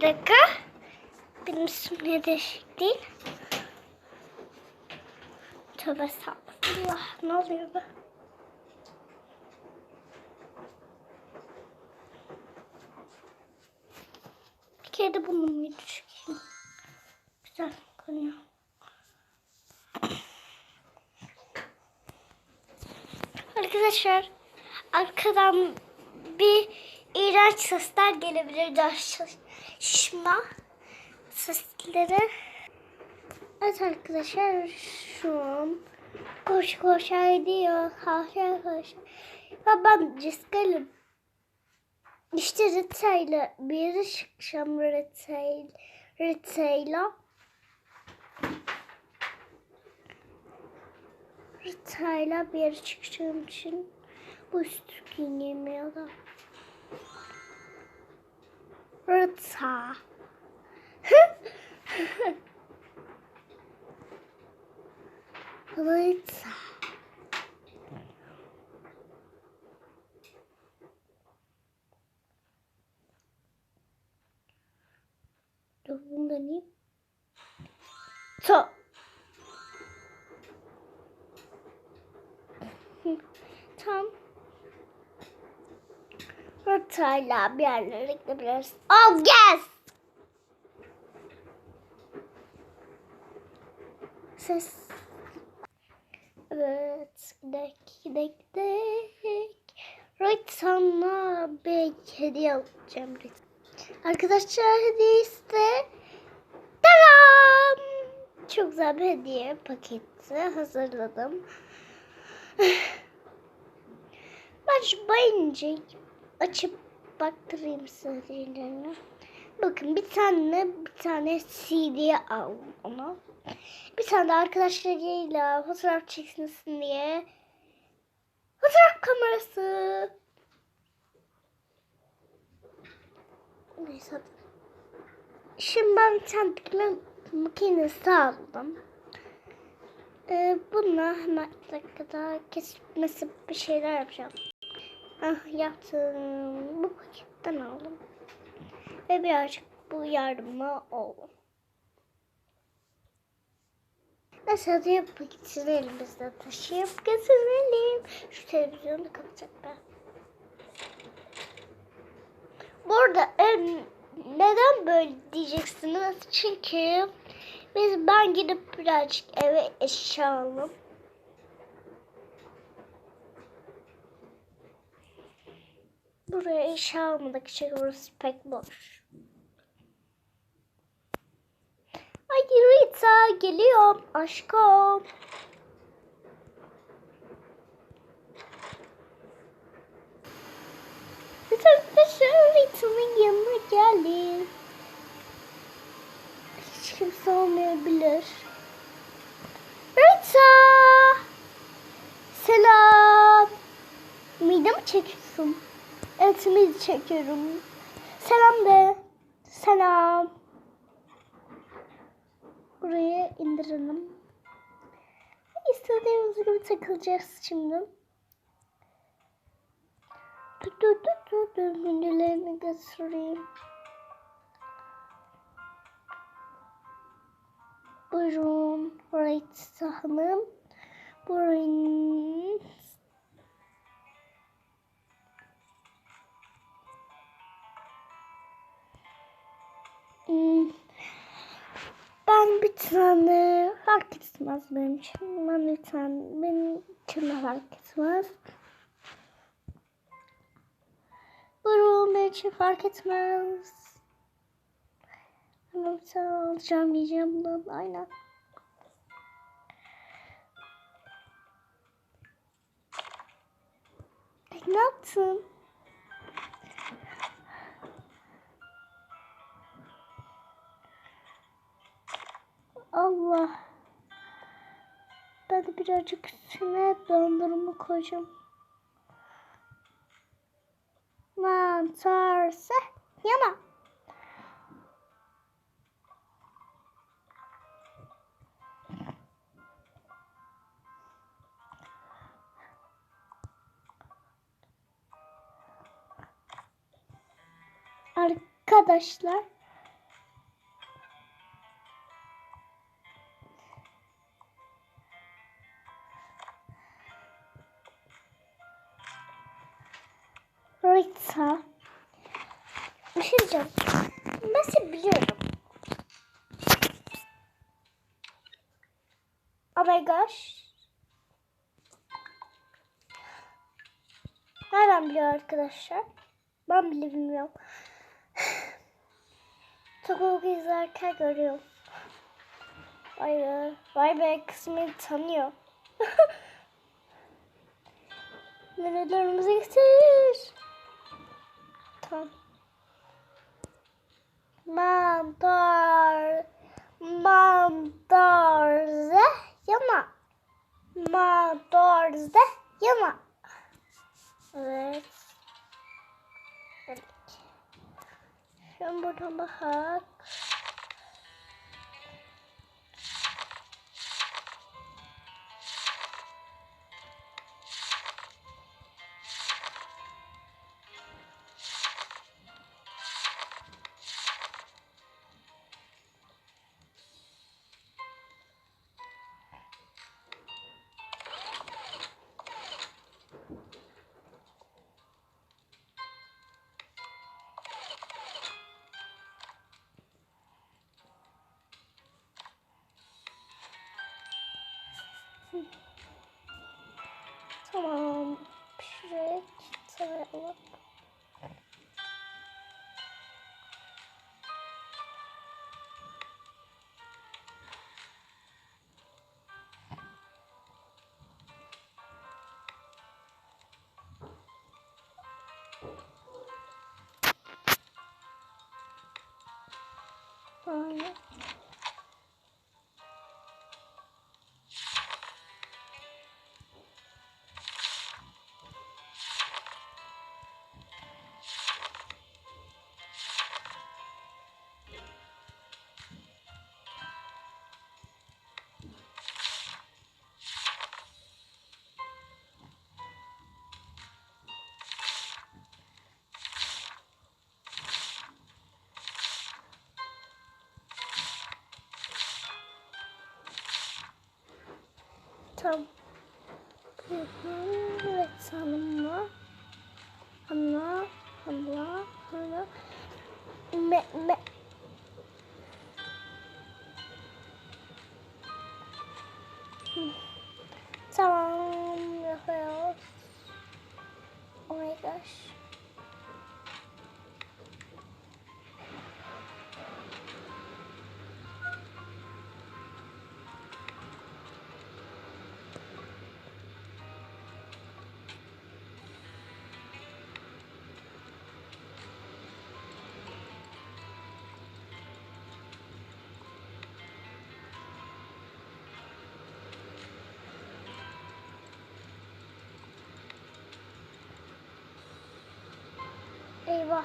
Dakika. Benim ismim ne değişik değil. Tövbe estağfurullah. Ne oluyor bu? Bir kere de bunun bir düşükeyim. Güzel konuyor. Arkadaşlar arkadan bir iğrenç sesler gelebilir. Ders şişma sesleri. Evet arkadaşlar şu an koş koş gidiyor. Koşa koşa. Ve ben Ciskal'ım. İşte Rita'yla bir yere çıkacağım Rita'yla. Rita'yla. Rita'yla bir yere çıkacağım için bu üstü giyinemiyor da. Rita. Rita. Dur Rotayla bir yerlere gidebiliriz. Oh yes! Ses. Evet. Gidek, gidek, gidek. Right sana bir hediye alacağım. Arkadaşlar hediye iste. Tamam. Çok güzel bir hediye paketi hazırladım. Ben şu bayınca açıp baktırayım size hediyelerine. Bakın bir tane bir tane CD aldım ona. Bir tane de arkadaşlarıyla fotoğraf çeksin diye fotoğraf kamerası. Neyse. Şimdi ben bir tane dikme makinesi aldım. Ee, bununla hemen dakikada kesmesi bir şeyler yapacağım. Ah yaptım. Bu paketten aldım. Ve birazcık bu yardıma oldu. Neyse hadi yapıp getirelim biz de taşıyıp getirelim. Şu televizyonu da kapatacak ben. Bu arada em, neden böyle diyeceksiniz? Çünkü biz ben gidip birazcık eve eşya alıp Buraya eşya almadık için orası pek boş. Ay Rita geliyorum aşkım. Arkadaşlar Rita'nın yanına geldik. Hiç kimse olmayabilir. Rita! Selam. Mide mi çekiyorsun? Mide çekiyorum. Selam de. Selam. Buraya indirelim. İstediğimiz gibi takılacağız şimdi. Dur dur dur dur dur. Menülerini göstereyim. Buyurun. Right Hanım. Buyurun. Ben bir tane fark etmez benim için. Ben bir tane benim için de fark etmez. Buyurun benim için fark etmez. Hemen bir tane alacağım yiyeceğim bundan aynen. Ay, Ne yaptın? Allah. Ben birazcık üstüne dondurma koyacağım. Mantarsa yama. Arkadaşlar Bir şey diyeceğim. Ben seni biliyorum. Oh my gosh. Nereden biliyor arkadaşlar? Ben bile bilmiyorum. Tokuk izlerken görüyorum. Vay be. Vay be beni tanıyor. Nerelerimize gittir. Tamam. Mantar. Mantar ze yana. Mantar ze yana. Evet. Şimdi buradan bak. Böyle. Me, me. Tamam yapıyoruz. Oh my gosh. Eyvah.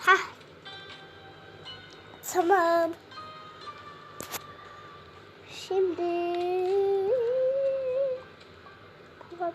Ha. Tamam. Şimdi bak şuraya. Hı.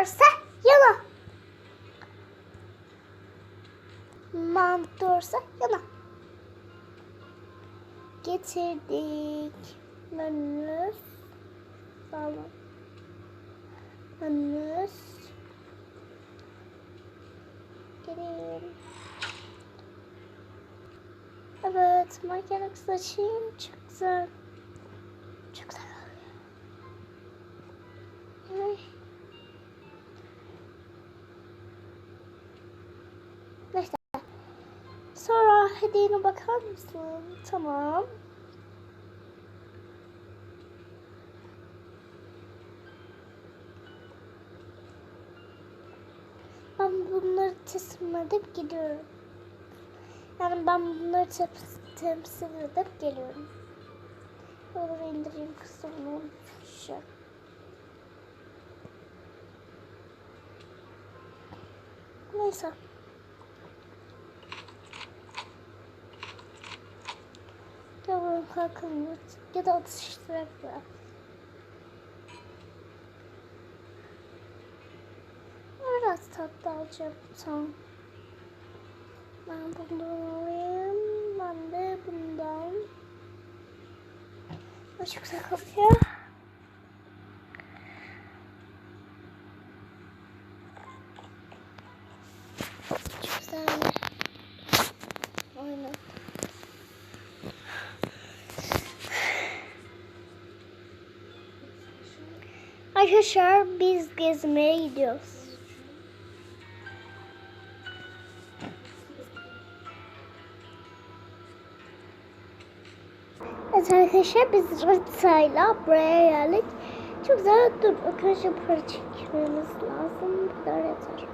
Mantarsa yana. Mantarsa yana. Getirdik. Menüs. Tamam. Menüs. Gelin. Evet, makyaj saçayım. Çok güzel. Çok güzel oluyor. Ay. Neyse. Hediyene bakar mısın? Tamam. Ben bunları teslim edip gidiyorum. Yani ben bunları temsil edip geliyorum. Böyle indireyim kısmını. Şu. Neyse. Kalkalım ya da atıştırarak. Biraz tatlı alacağım. Tamam. Ben bundan alayım. Ben de bundan. Bu çok güzel kokuyor. Çok güzel. Aynen. Arkadaşlar biz gezmeye gidiyoruz. Evet arkadaşlar biz rıhtayla buraya geldik. Çok güzel dur arkadaşlar para çekmemiz lazım. Bu kadar yeter.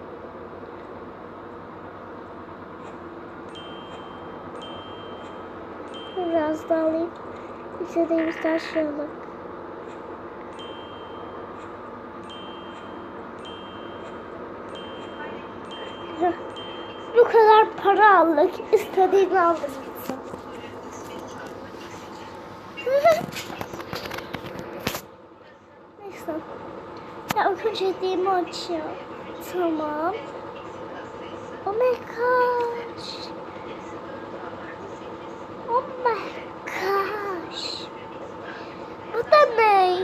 Biraz daha alayım. İstediğimiz Bu kadar para aldık. İstediğini aldık. Neyse. Ya hediyemi açıyor. Tamam. Oh my gosh. Oh my gosh. Bu da ne?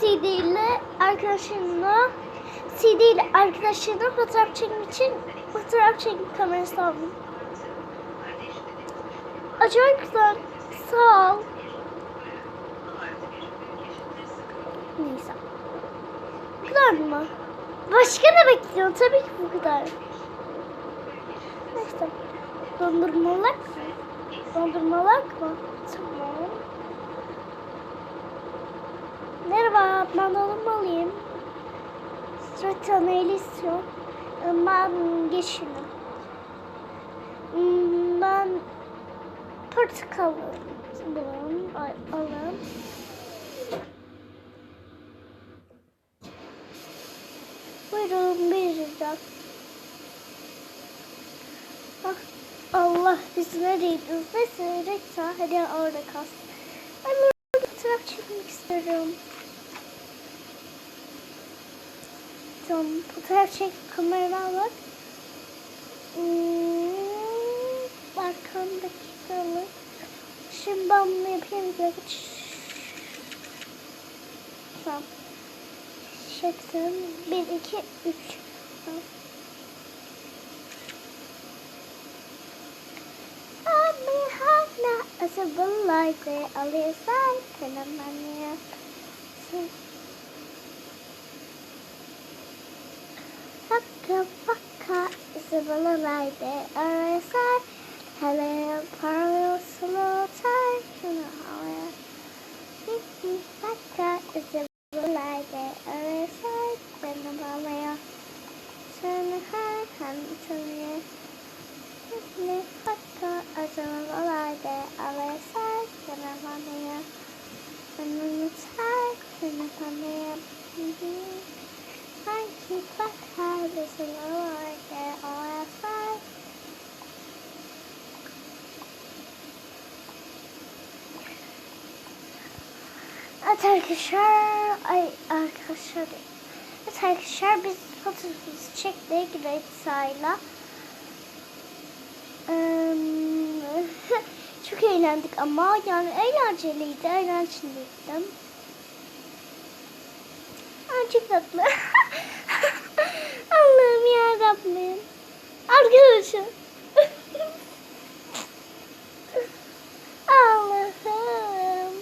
CD ile arkadaşınla CD ile arkadaşlarına fotoğraf çekmek için fotoğraf çekme kamerası aldım. Acayip güzel. Sağ ol. Neyse. Bu kadar mı? Başka ne bekliyorsun? Tabii ki bu kadar. Neyse. Dondurmalar mı? Dondurmalar mı? Tamam. Merhaba, ben dondurma alayım. Neyle istiyorum? Ben yeşilim. Ben portakal alayım. alayım. Buyurun bir rica. Ah, Allah biz neredeyiz? Neyse Rekta hadi orada kalsın. Ben orada fotoğraf istiyorum. Tamam fotoğraf çek kameradan bak. Hmm, arkamdaki kamera. Şimdi ben bunu yapayım. Bir dakika. Tamam. Çektim. Bir, iki, üç. Tamam. Kabaka is a lullaby that always I had a parallel slow time to know how I Kabaka is a lullaby that always I when the mama turn the her hand to me Kabaka is a lullaby that always I when the mama when the time when the mama kanamanya. Sanırım tar kanamanya. Sanki fakka asabın like alırsan Evet arkadaşlar, ay arkadaşlar, arkadaşlar biz fotoğrafımızı çektik Retsa'yla. Eee, Çok eğlendik ama yani eğlenceliydi, eğlenceliydi. Ay çok tatlı. Allah'ım ya Rabbim. Arkadaşım. Allah'ım.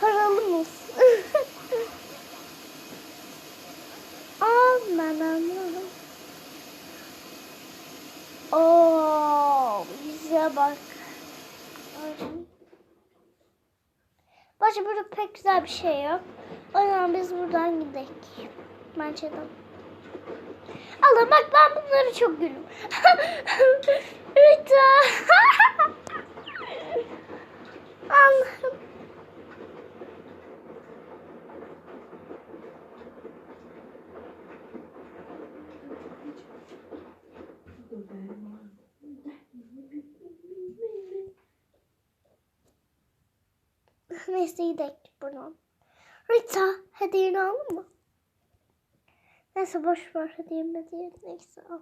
Paralı mısın? Aman aman. Oo, bize bak. Başka burada pek güzel bir şey yok. O zaman biz buradan gidelim. Bence de. Allah bak ben bunları çok gülüm. Rita. Allah'ım. Neyse gidelim buradan. Rita hediyeni aldın mı? Neyse boş ver hediyemi hediye. Neyse al.